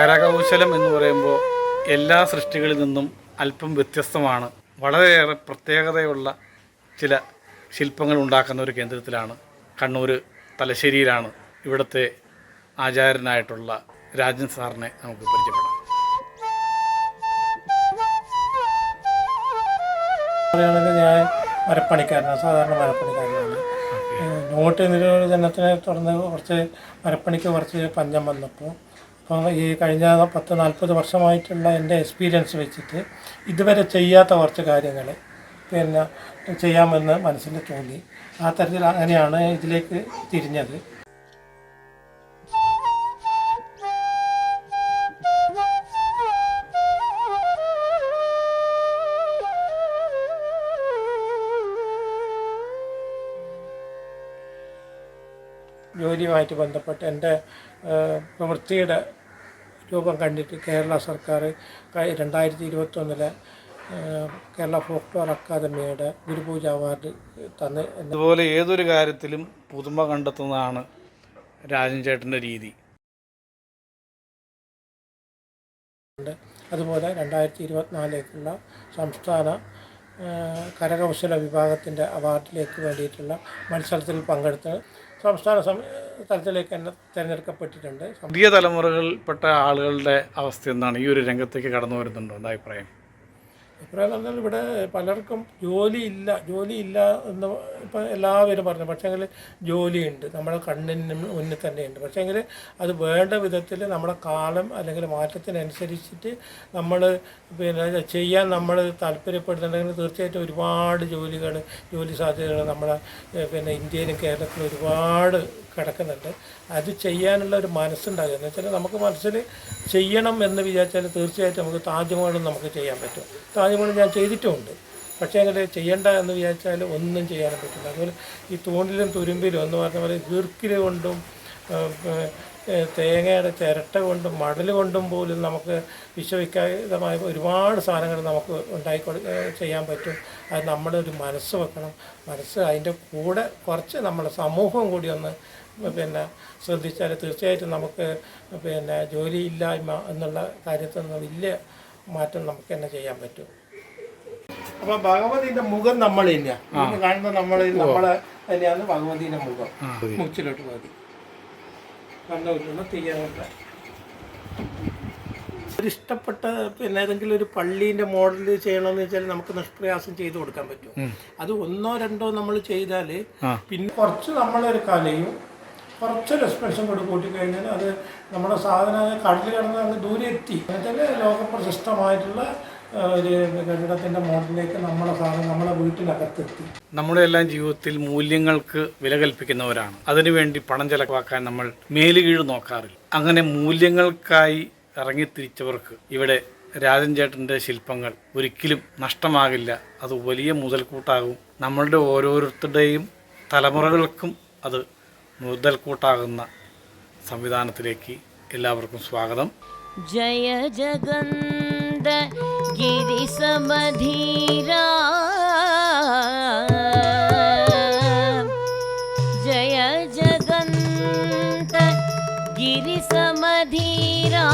കരകൗശലം എന്ന് പറയുമ്പോൾ എല്ലാ സൃഷ്ടികളിൽ നിന്നും അല്പം വ്യത്യസ്തമാണ്. വളരെയേറെ പ്രത്യേകതയുള്ള ചില ശില്പങ്ങൾ ഉണ്ടാക്കുന്ന ഒരു കേന്ദ്രത്തിലാണ് കണ്ണൂർ തലശ്ശേരിയിലാണ് ഇവിടുത്തെ ആചാര്യനായിട്ടുള്ള രാജൻ സാറിനെ നമുക്ക് പരിചയപ്പെടാം. പറയുകയാണെങ്കിൽ ഞാൻ മരപ്പണിക്കാരനാണ് സാധാരണ മരപ്പണിക്കാരനാണ്. നോട്ട് നോട്ട് ജനത്തിനെ തുടർന്ന് കുറച്ച് മരപ്പണിക്ക് കുറച്ച് പഞ്ഞം വന്നപ്പോൾ ഈ കഴിഞ്ഞ പത്ത് നാൽപ്പത് വർഷമായിട്ടുള്ള എന്റെ എക്സ്പീരിയൻസ് വെച്ചിട്ട് ഇതുവരെ ചെയ്യാത്ത കുറച്ച് കാര്യങ്ങൾ പിന്നെ ചെയ്യാമെന്ന് മനസ്സിൽ തോന്നി. ആ തരത്തിൽ അങ്ങനെയാണ് ഇതിലേക്ക് തിരിഞ്ഞത്. ജോലിയുമായിട്ട് ബന്ധപ്പെട്ട് എന്റെ വൃത്തിയുടെ രൂപം കണ്ടിട്ട് കേരള സർക്കാർ രണ്ടായിരത്തി ഇരുപത്തൊന്നിലെ കേരള ഫോക്ലോർ അക്കാദമിയുടെ ഗുരുപൂജ അവാർഡ് തന്ന് അതുപോലെ ഏതൊരു കാര്യത്തിലും പുതുമ കണ്ടെത്തുന്നതാണ് രാജൻ ചേട്ടന്റെ രീതി. അതുപോലെ രണ്ടായിരത്തി ഇരുപത്തിനാലിലേക്കുള്ള സംസ്ഥാന കരകൗശല വിഭാഗത്തിന്റെ അവാർഡിലേക്ക് വേണ്ടിയിട്ടുള്ള മത്സരത്തിൽ പങ്കെടുത്ത് സംസ്ഥാന തലത്തിലേക്ക് തന്നെ തിരഞ്ഞെടുക്കപ്പെട്ടിട്ടുണ്ട്. പുതിയ തലമുറകളിൽപ്പെട്ട ആളുകളുടെ അവസ്ഥ എന്താണ്? ഈ ഒരു രംഗത്തേക്ക് കടന്നു വരുന്നുണ്ടോ എന്താ അഭിപ്രായം? അഭിപ്രായം പറഞ്ഞാൽ ഇവിടെ പലർക്കും ജോലിയില്ല ജോലിയില്ല എന്ന് ഇപ്പം എല്ലാവരും പറഞ്ഞു. പക്ഷേങ്കിൽ ജോലിയുണ്ട്. നമ്മുടെ കണ്ണിന് മുന്നിൽ തന്നെയുണ്ട്. പക്ഷേങ്കിൽ അത് വേണ്ട വിധത്തിൽ നമ്മുടെ കാലം അല്ലെങ്കിൽ മാറ്റത്തിനനുസരിച്ചിട്ട് നമ്മൾ പിന്നെ ചെയ്യാൻ നമ്മൾ താല്പര്യപ്പെടുന്നുണ്ടെങ്കിൽ തീർച്ചയായിട്ടും ഒരുപാട് ജോലികൾ ജോലി സാധ്യതകൾ നമ്മളെ പിന്നെ ഇന്ത്യയിലും കേരളത്തിലും ഒരുപാട് കിടക്കുന്നുണ്ട്. അത് ചെയ്യാനുള്ള ഒരു മനസ്സുണ്ടാകുക എന്ന് വെച്ചാൽ നമുക്ക് മനസ്സിൽ ചെയ്യണം എന്ന് വിചാരിച്ചാൽ തീർച്ചയായിട്ടും നമുക്ക് താജ്മഹലും നമുക്ക് ചെയ്യാൻ പറ്റും. താജ്മഹൽ ഞാൻ ചെയ്തിട്ടുമുണ്ട്. പക്ഷേ അങ്ങനെ ചെയ്യണ്ട എന്ന് വിചാരിച്ചാൽ ഒന്നും ചെയ്യാനും പറ്റില്ല. അതുപോലെ ഈ തൂണിലും തുരുമ്പിലും എന്ന് പറഞ്ഞ പോലെ ഈർക്കിൽ കൊണ്ടും തേങ്ങയുടെ ചിരട്ട കൊണ്ടും മടൽ കൊണ്ടും പോലും നമുക്ക് വിശ്വവിഖ്യാതമായ ഒരുപാട് സാധനങ്ങൾ നമുക്ക് ഉണ്ടാക്കി ചെയ്യാൻ പറ്റും. അത് നമ്മുടെ ഒരു മനസ്സ് വെക്കണം. മനസ്സ് അതിന്റെ കൂടെ കുറച്ച് നമ്മുടെ സമൂഹം കൂടി ഒന്ന് പിന്നെ ശ്രദ്ധിച്ചാൽ തീർച്ചയായിട്ടും നമുക്ക് പിന്നെ ജോലിയില്ലായ്മ എന്നുള്ള കാര്യത്തിൽ നിന്ന് വലിയ മാറ്റം നമുക്ക് തന്നെ ചെയ്യാൻ പറ്റും. അപ്പൊ ഭഗവതിന്റെ മുഖം നമ്മൾ തന്നെയാണ് കാണുന്ന നമ്മൾ നമ്മളെ തന്നെയാണ് ഭഗവതിന്റെ മുഖം. മുച്ചിലോട്ട് മതി കണ്ണൂരിലുള്ള തീയറുള്ള ഇഷ്ടപ്പെട്ട പിന്നെ ഏതെങ്കിലും ഒരു പള്ളീന്റെ മോഡൽ ചെയ്യണമെന്ന് വെച്ചാൽ നമുക്ക് നിഷ്പ്രയാസം ചെയ്തു കൊടുക്കാൻ പറ്റും. അത് ഒന്നോ രണ്ടോ നമ്മൾ ചെയ്താൽ പിന്നെ കുറച്ച് നമ്മളൊരു കലയും കുറച്ചൊരു എക്സ്പ്രഷൻ കൂടി കൂട്ടിക്കഴിഞ്ഞാൽ അത് നമ്മുടെ സാധനം കടലിൽ കിടന്ന് അങ്ങ് ദൂരെ എത്തി എന്നുവെച്ചാൽ ലോകപ്രശസ്തമായിട്ടുള്ള ഒരു കെട്ടിടത്തിന്റെ മോഡലിലേക്ക് നമ്മളെ സാധനം നമ്മളെ വീട്ടിനകത്തെത്തി. നമ്മുടെ എല്ലാം ജീവിതത്തിൽ മൂല്യങ്ങൾക്ക് വില കൽപ്പിക്കുന്നവരാണ്. അതിനുവേണ്ടി പണം ചെലവാക്കാൻ നമ്മൾ മേലുകീഴ് നോക്കാറില്ല. അങ്ങനെ മൂല്യങ്ങൾക്കായി ഇറങ്ങിത്തിരിച്ചവർക്ക് ഇവിടെ രാജൻ ചേട്ടന്റെ ശില്പങ്ങൾ ഒരിക്കലും നഷ്ടമാകില്ല. അത് വലിയ മുതൽക്കൂട്ടാകും. നമ്മളുടെ ഓരോരുത്തരുടെയും തലമുറകൾക്കും അത് മുതൽക്കൂട്ടാകുന്ന സംവിധാനത്തിലേക്ക് എല്ലാവർക്കും സ്വാഗതം. ജയ ജഗൻ गिरिसमधीरा जय जगन्त गिरिसमधीरा